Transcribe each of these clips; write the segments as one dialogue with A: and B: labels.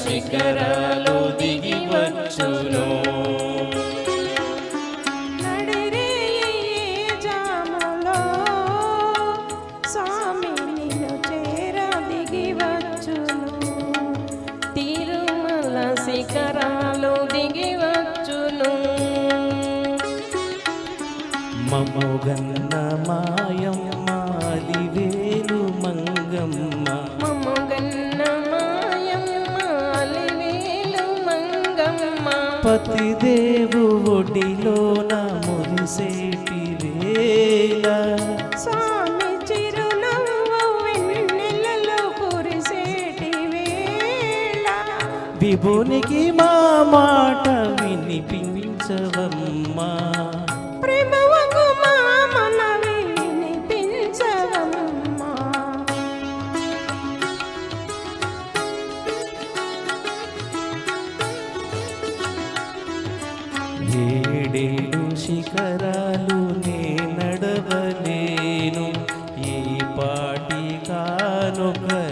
A: శిఖరాలు దిగి వచ్చును
B: నడిరే ఈ స్వామి
A: మమ్ముగన్న మాయమ్మ అలివేలు మంగమ్మ
B: మమ్మగన్న మాయమ్మ అలివేలు మంగమ్మ
A: పతిదేవు ఒడిలోన మురిసేటి వేళ
B: స్వామి చిరునవ్వు వెన్నెలలో కురిసేటి వేళ
A: విభునికి మా మాట వినిపించవమ్మా.
B: వినిపించవమ్మా
A: ఏడేడు శిఖరాలు నే నడవలేను ఏ పాటి కానొకలందించలేను.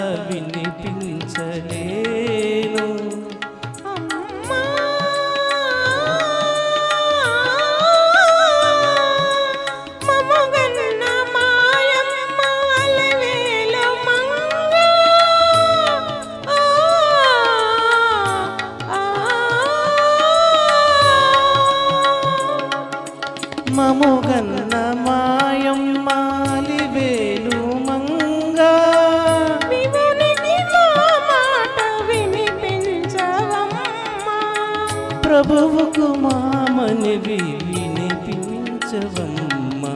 A: వినిపించలేను.
B: అమ్మా! మమ్మగన్న మాయమ్మ
A: ప్రభువుకు మామనివి వినిపించవమ్మా.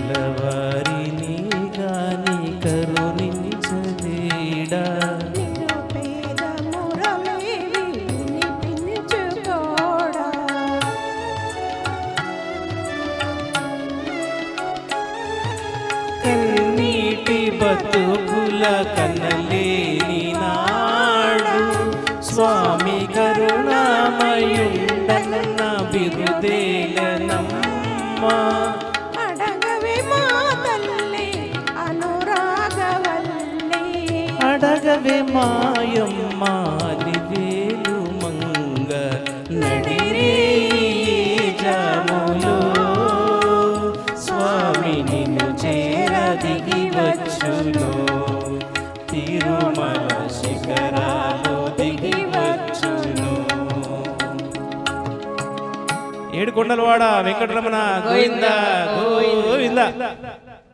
A: కలవారిని గాని కరుణించలేడా? కన్నీటి బతుకుల కనలేని నాడు స్వామి కరుణామయుండన్న బిరుదేలనమ్మా.
B: అడగవే మా తల్లి అనురాగవల్లి.
A: అడగవే మాయమ్మాలి తిరుమల శిఖరాలు దిగి వచ్చును. ఏడు కొండలవాడ వెంకటరమణ గోవింద గోవింద.